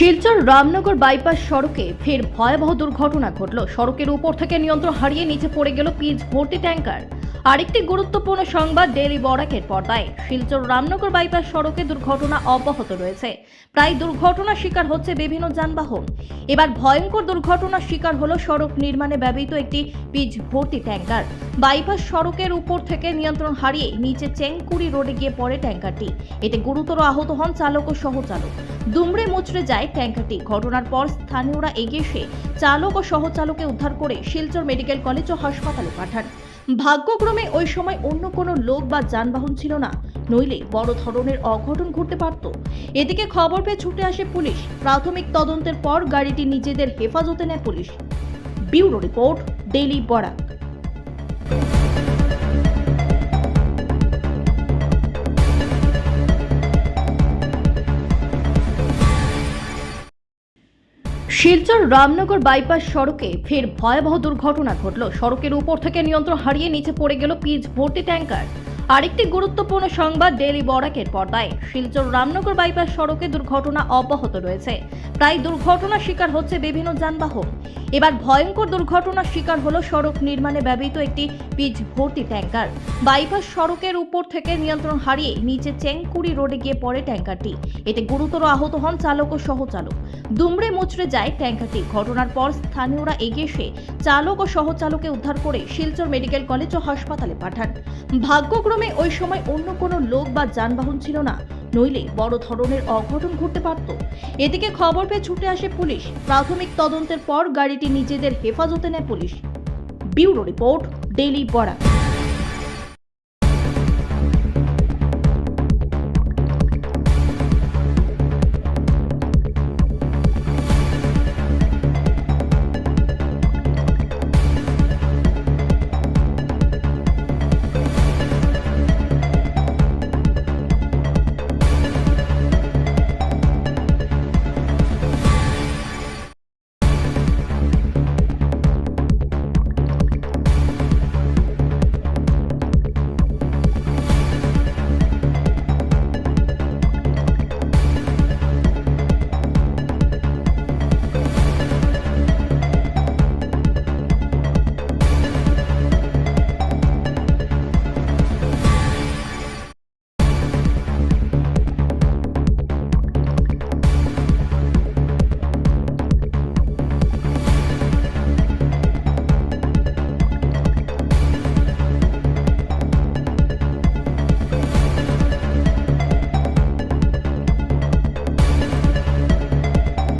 Silchar Ramnagar bypass সড়কে ফের ভয়াবহ দুর্ঘটনা ঘটল। সড়কের উপর থেকে নিয়ন্ত্রণ হারিয়ে নিচে পড়ে গেল পিচ ভর্তি ট্যাঙ্কার। আরেকটি গুরুত্বপূর্ণ সংবাদ ডেলি বরাকের পর্দায়। শিলচর রামনগর বাইপাস সড়কে দুর্ঘটনা অব্যাহত রয়েছে। প্রায় দুর্ঘটনার শিকার হচ্ছে বিভিন্ন যানবাহন। এবার ভয়ঙ্কর দুর্ঘটনার শিকার হলো সড়ক নির্মাণে ব্যবহৃত একটি পিচ ভর্তি ট্যাঙ্কার। বাইপাস সড়কের উপর থেকে নিয়ন্ত্রণ হারিয়ে নিচে চেংকুড়ি রোডে গিয়ে পড়ে ট্যাঙ্কারটি। এতে গুরুতর আহত হন চালক ও সহচালক। দুমড়ে মুচড়ে যায় ট্যাঙ্কারটি। ঘটনার পর স্থানীয়রা এগিয়ে এসে চালক ও সহচালককে উদ্ধার করে শিলচর মেডিকেল কলেজ ও হাসপাতালে পাঠান। ভাগ্যক্রমে ওই সময় অন্য কোনো লোক বা যানবাহন ছিল না। নইলে বড় ধরনের অঘটন ঘটতে পারত। এদিকে খবর পেয়ে ছুটে আসে পুলিশ। প্রাথমিক তদন্তের পর গাড়িটি নিজেদের হেফাজতে নেয় police. Bureau report, daily Barak. Silchar Ramnagar bypass সড়কে ফের ভয়াবহ দুর্ঘটনা ঘটল। সড়কের উপর থেকে নিয়ন্ত্রণ হারিয়ে নিচে পড়ে গেল পিচ ভর্তি ট্যাঙ্কার। আরেকটি গুরুত্বপূর্ণ সংবাদ ডেলি বরাকের পর্দায়। শিলচর রামনগর বাইপাস সড়কে দুর্ঘটনা অব্যাহত রয়েছে। প্রায় দুর্ঘটনা শিকার হচ্ছে বিভিন্ন যানবাহন। এবার ভয়ঙ্কর দুর্ঘটনার শিকার হলো সড়ক নির্মাণে ব্যবহৃত একটি পিচ ভর্তি ট্যাঙ্কার। বাইপাস সড়কের উপর থেকে নিয়ন্ত্রণ হারিয়ে নিচে চেংকুড়ি রোডে গিয়ে পড়ে ট্যাঙ্কারটি। এতে গুরুতর আহত হন চালক ও সহচালক। দুমড়ে মুচড়ে যায় ট্যাঙ্কারটি। ঘটনার পর স্থানীয়রা এগিয়ে এসে চালক ও সহচালককে উদ্ধার করে শিলচর মেডিকেল কলেজ ও হাসপাতালে পাঠান। ভাগ্যক্রমে ওই সময় অন্য কোনো লোক বা যানবাহন ছিল না। নইলে বড় ধরনের অঘটন ঘটতে পারত। এদিকে খবর পেয়ে ছুটে আসে পুলিশ। প্রাথমিক তদন্তের পর গাড়িটি নিজেদের হেফাজতে নেয় police. Bureau report, daily Barak.